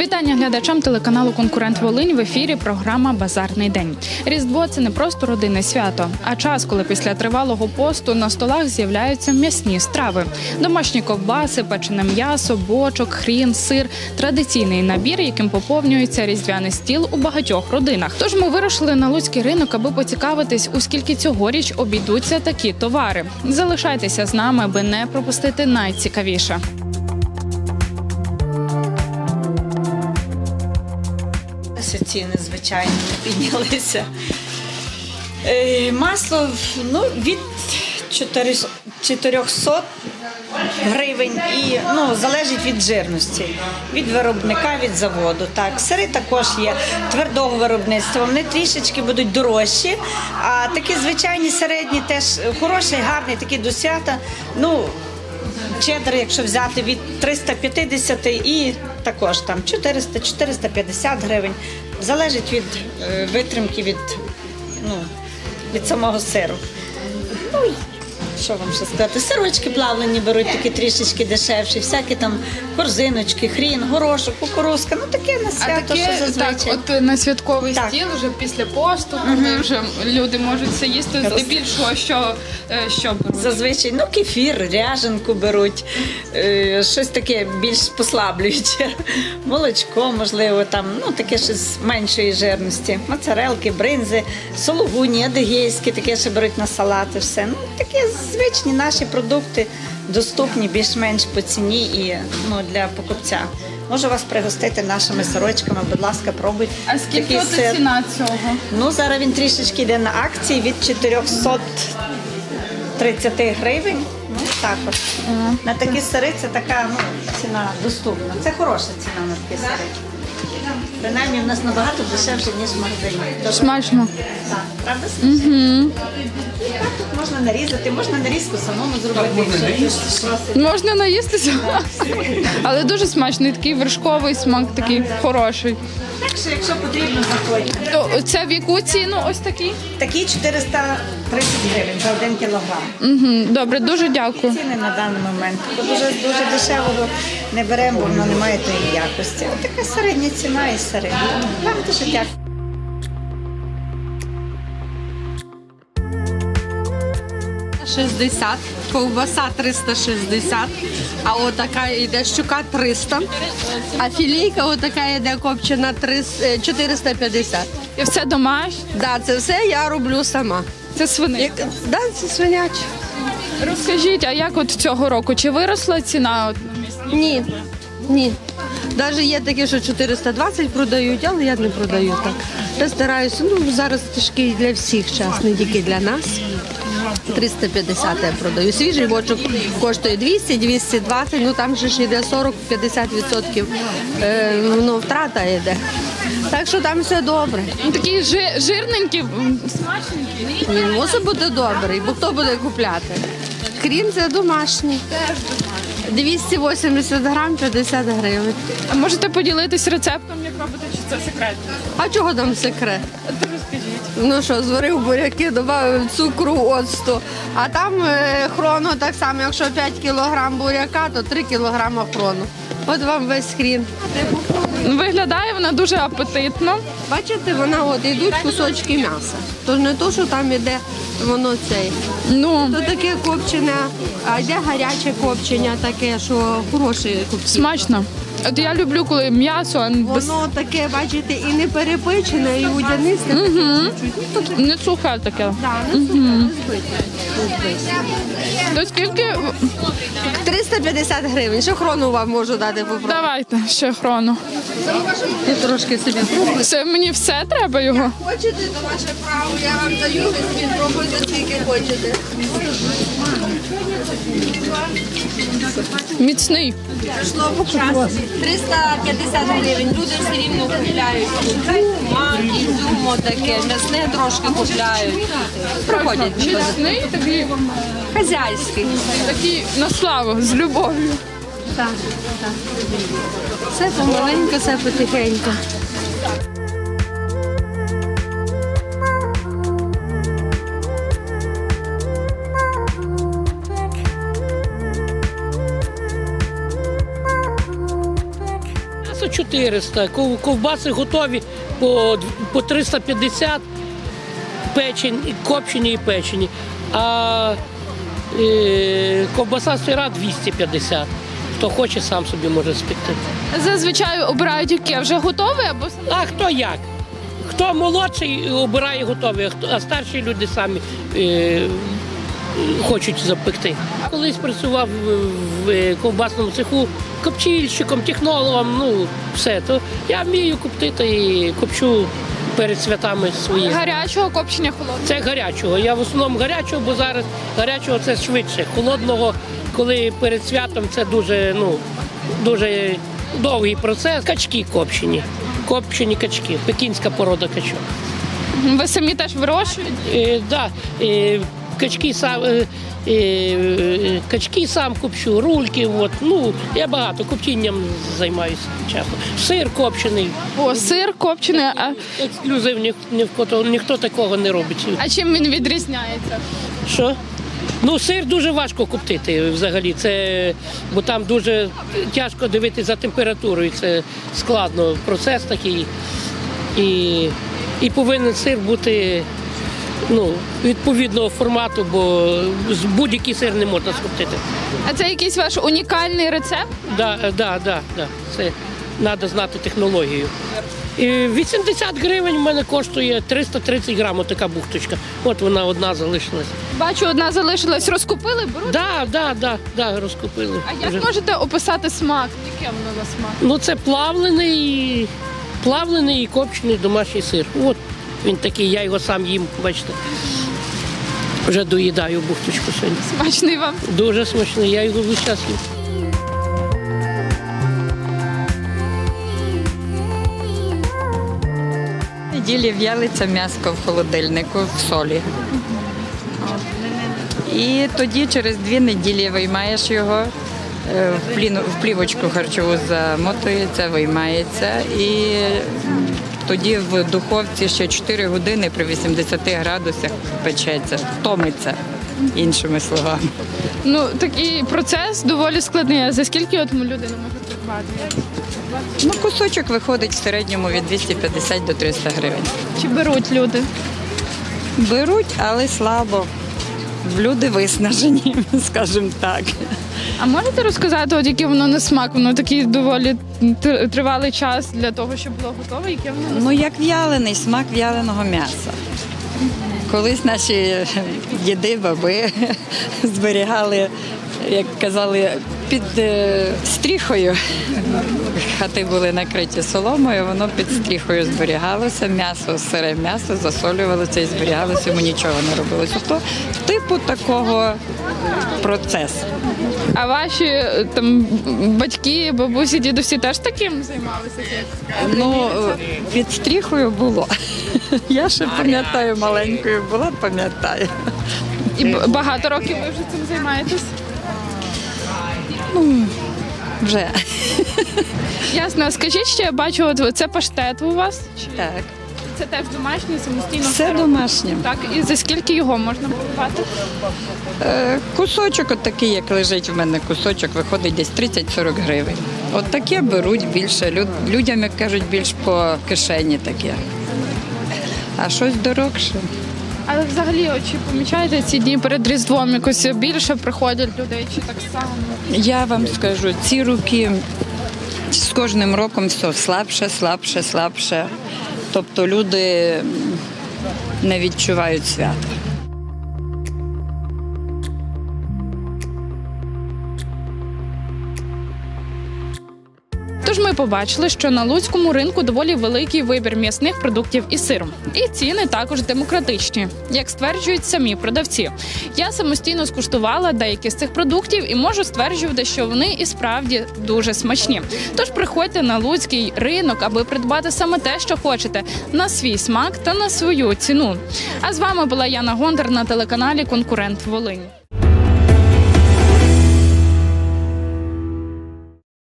Вітання глядачам телеканалу Конкурент Волинь в ефірі. Програма Базарний день. Різдво це не просто родинне свято, а час, коли після тривалого посту на столах з'являються м'ясні страви, домашні ковбаси, печене м'ясо, бочок, хрін, сир традиційний набір, яким поповнюється різдвяний стіл у багатьох родинах. Тож ми вирушили на луцький ринок, аби поцікавитись, у скільки цьогоріч обійдуться такі товари. Залишайтеся з нами, аби не пропустити найцікавіше. Ціни, звичайно, піднялися. Е, Масло ну, від 400 400 гривень і ну, залежить від жирності, від виробника, від заводу. Так, сири також є твердого виробництва. Вони трішечки будуть дорожчі, а такі звичайні середні теж хороші, гарні, такі до свята. Ну, Чеддер, якщо взяти від 350 і також там 400-450 гривень. Залежить від е, витримки від, ну, від самого сиру. Що вам ще сказати? Сирочки плавлені беруть такі трішечки дешевші, всякі там корзиночки, хрін, горошок, кукурузка. Ну таке на А свято, таке що зазвичай. так, от на святковий Так. стіл вже після посту, коли вже люди можуть це їсти здебільшого, що, е, що беруть. Зазвичай ну кефір, ряженку беруть, е, щось таке більш послаблююче. Молочко, можливо, там ну таке щось меншої жирності. Моцарелки, бринзи, сологуні, адигейські, таке ще беруть на салати. Все ну такі звичні наші продукти доступні більш-менш по ціні і ну для покупця. Можу вас пригостити нашими сорочками. Будь ласка, пробуйте. А скільки Такий сир. ціна цього? Ну, зараз він трішечки йде на акції від 430 гривень. Ну, так от. На такі сири це така ну, ціна доступна. Це хороша ціна на такі сири. Принаймні в нас набагато дешевше, ніж в магазині. Тож, Смачно. так, правда? Угу. Можна нарізати, можна нарізку самому зробити. якщо просить. Можна наїстися, але дуже смачний, такий вершковий смак, такий хороший. Так що, якщо потрібно, заходьте. То це в яку ціну ось такий? Такі 430 гривень за один кілограм. Угу, добре, дуже дякую. Ціни на даний момент. Бо дуже дуже дешевого не беремо, бо воно не має тої якості. Ось така середня ціна і середня. Вам дуже дякую. – 60, ковбаса 360, а отака йде щука 300, а філійка отака йде копчена 300, е, 450. І все домашнє, Да, це все я роблю сама. це свини. Як, да, це свиняче. Розкажіть, а як от цього року? Чи виросла ціна? От, Ні, ні. Навіть є такі, що 420 продають, але я не продаю так. Я стараюся, ну зараз тяжкий для всіх час, не тільки для нас. 350 я продаю. Свіжий бочок коштує 200, 220, ну там же ж йде 40-50%. Е, ну, втрата йде. Так що там все добре. Ну, Такі жи- жирненькі, м, смачненькі. Він мусить бути добрий, бо хто буде купляти? Хрін це домашній. 280 грам 50 гривень. А можете поділитись рецептом, як робите, чи це секрет? А чого там секрет? Ну що, зварив буряки, додав цукру, оцту. А там е, хрону так само, якщо 5 кг буряка, то 3 кг хрону. От вам весь хрін. Виглядає вона дуже апетитно. Бачите, вона от йдуть кусочки м'яса. Тож не то, що там іде воно цей. Ну, То таке копчене, а йде гаряче копчення, таке, що хороше копчення. смачно. От я люблю, коли м'ясо а не без... Воно таке, бачите, і не перепечене, і. Ну, таке, не сухе таке. да, не сухе, не збите. То скільки 350 гривень. Що хрону вам можу дати попробувати? давайте ще хрону. Ти трошки собі пробуй. Це мені все треба його. Хочете, то ваше право, я вам даю, ви собі пробуйте, скільки хочете. Міцний. 350 гривень. Люди все рівно купляють. Мак, ізюмо таке, м'ясне трошки купляють. Проходять. Міцний такий, Хазяйський. такий на славу з любов'ю. Так, так. Все помаленько, все потихеньку. 400, ковбаси готові по, по 350 печень, копчені і печені. А е, ковбаса сира 250. Хто хоче, сам собі може спекти. Зазвичай обирають яке вже готове або А хто як? Хто молодший обирає готове, а старші люди самі е, хочуть запекти. Колись працював в- ковбасному цеху копчильщиком, технологом, ну все. То я вмію коптити і копчу перед святами свої. гарячого копчення холодного. Це гарячого. Я в основному гарячого, бо зараз гарячого це швидше. Холодного, коли перед святом, це дуже, ну, дуже довгий процес. Качки копчені. Копчені качки, пекінська порода качок. Ви самі теж вирощуєте? Е, да, е, качки сам. Е, е, качки сам копчу, рульки, от, ну, я багато копченням займаюся часто. Сир копчений, О, сир копчений. А, ексклюзив, ні, ні, в кото- ніхто такого не робить. а чим він відрізняється? Що? Ну, сир дуже важко коптити взагалі. Це, бо там дуже тяжко дивитися за температурою. Це складно процес такий. І, і повинен сир бути ну, відповідного формату, бо будь-який сир не можна скоптити. А це якийсь ваш унікальний рецепт? Да, да, да, да. Це треба знати технологію. І 80 гривень в мене коштує 330 грамів така бухточка. От вона одна залишилась. Бачу, одна залишилась, розкупили, беруть. Да, да, да, да, розкупили. А як Вже. можете описати смак? Яке воно на смак? Ну це плавлений, плавлений і копчений домашній сир. От він такий, я його сам їм, бачите. Вже доїдаю бухточку сьогодні. Смачний вам. Дуже смачний, я його весь час їм. неділі в'ялиться м'яско в холодильнику в солі. І тоді через дві неділі виймаєш його, е, в, плівочку харчову замотується, виймається. І тоді в духовці ще 4 години при 80 градусах печеться, томиться, іншими словами. Ну такий процес доволі складний. А за скільки от людина може придбати? Ну, кусочок виходить в середньому від 250 до 300 гривень. Чи беруть люди? Беруть, але слабо. Люди виснажені, скажімо так. А можете розказати, от який воно на смак? Воно такий доволі тр- тривалий час для того, щоб було готове, яке воно на Ну, як в'ялений, смак в'яленого м'яса. Колись наші діди, баби зберігали, як казали, під е, стріхою. Хати були накриті соломою, воно під стріхою зберігалося, м'ясо, сире м'ясо засолювалося і зберігалося, йому нічого не робилося. То типу такого процесу. А ваші е, там батьки, бабусі, дідусі теж таким займалися? як? Ну, під стріхою було. Я ще пам'ятаю, маленькою була, пам'ятаю. І багато років ви вже цим займаєтесь? Вже Ясно. Скажіть ще, я бачу, от це паштет у вас? Так. Це теж домашній, самостійно? Все робите? домашнє. Так, і за скільки його можна купувати? Е, Кусочок, от такий, як лежить в мене кусочок, виходить десь 30-40 гривень. От таке беруть більше. Люд- Людям, як кажуть, більш по кишені таке. А щось дорогше. Але взагалі, от, чи помічаєте ці дні перед Різдвом якось більше приходять людей, чи так само? Я вам скажу, ці роки з кожним роком все слабше, слабше, слабше. Тобто люди не відчувають свята. Тож ми побачили, що на луцькому ринку доволі великий вибір м'ясних продуктів і сиру. І ціни також демократичні, як стверджують самі продавці. Я самостійно скуштувала деякі з цих продуктів і можу стверджувати, що вони і справді дуже смачні. Тож приходьте на луцький ринок, аби придбати саме те, що хочете, на свій смак та на свою ціну. А з вами була Яна Гондар на телеканалі Конкурент Волинь.